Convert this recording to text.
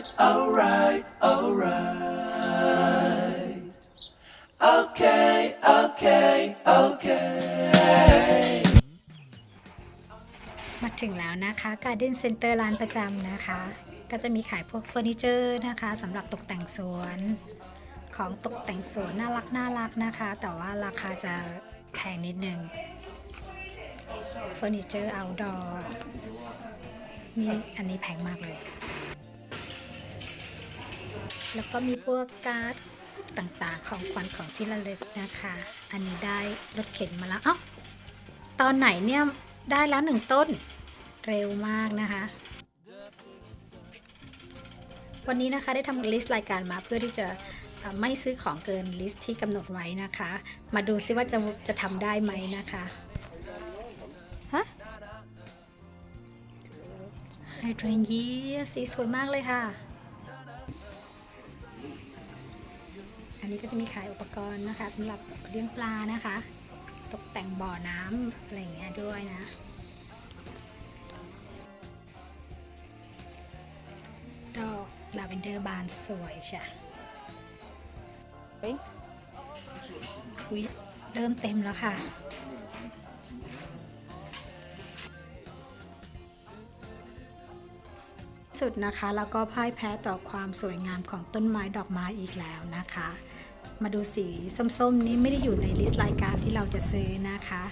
right, alright, alright. Okay, okay, okay. มาถึงแล้วนะคะ Garden Center ร้านประจำนะคะ ก็จะมีขายพวกเฟอร์นิเจอร์นะคะสำหรับตกแต่งสวน ของตกแต่งสวนน่ารักน่ารักนะคะ แต่ว่าราคาจะแพงนิดนึงเฟอร์นิเจอร์ outdoor นี่อันนี้แพงมากเลย แล้วก็มีพวกการ์ดต่างๆ ของขวัญของที่ระลึกนะคะ อันนี้ได้รถเข็นมาแล้วเอ้าตอนไหนเนี่ยได้แล้วหนึ่งต้นเร็วมากนะคะ วันนี้นะคะได้ทำลิสต์รายการมาเพื่อที่จะเอ่อไม่ซื้อของเกินลิสต์ที่กำหนดไว้นะคะ มาดูซิว่าจะจะทำได้ไหมนะคะฮะไฮเดรนยีสีสวยมากเลยค่ะ นนี้ก็จะมีขายอุปกรณ์นะคะสำหรับเลี้ยงปลานะคะ ตกแต่งบ่อน้ำอะไรอย่างเงี้ยด้วยนะดอกลาเวนเดอร์บานสวยใช่เฮ้ยอุ๊ยเริ่มเต็มแล้วค่ะ สุดนะคะ แล้วก็พ่ายแพ้ต่อความสวยงามของต้นไม้ดอกไม้อีกแล้วนะคะ มาดูสีส้มๆ นี้ไม่ได้อยู่ในลิสต์รายการที่เราจะซื้อนะคะ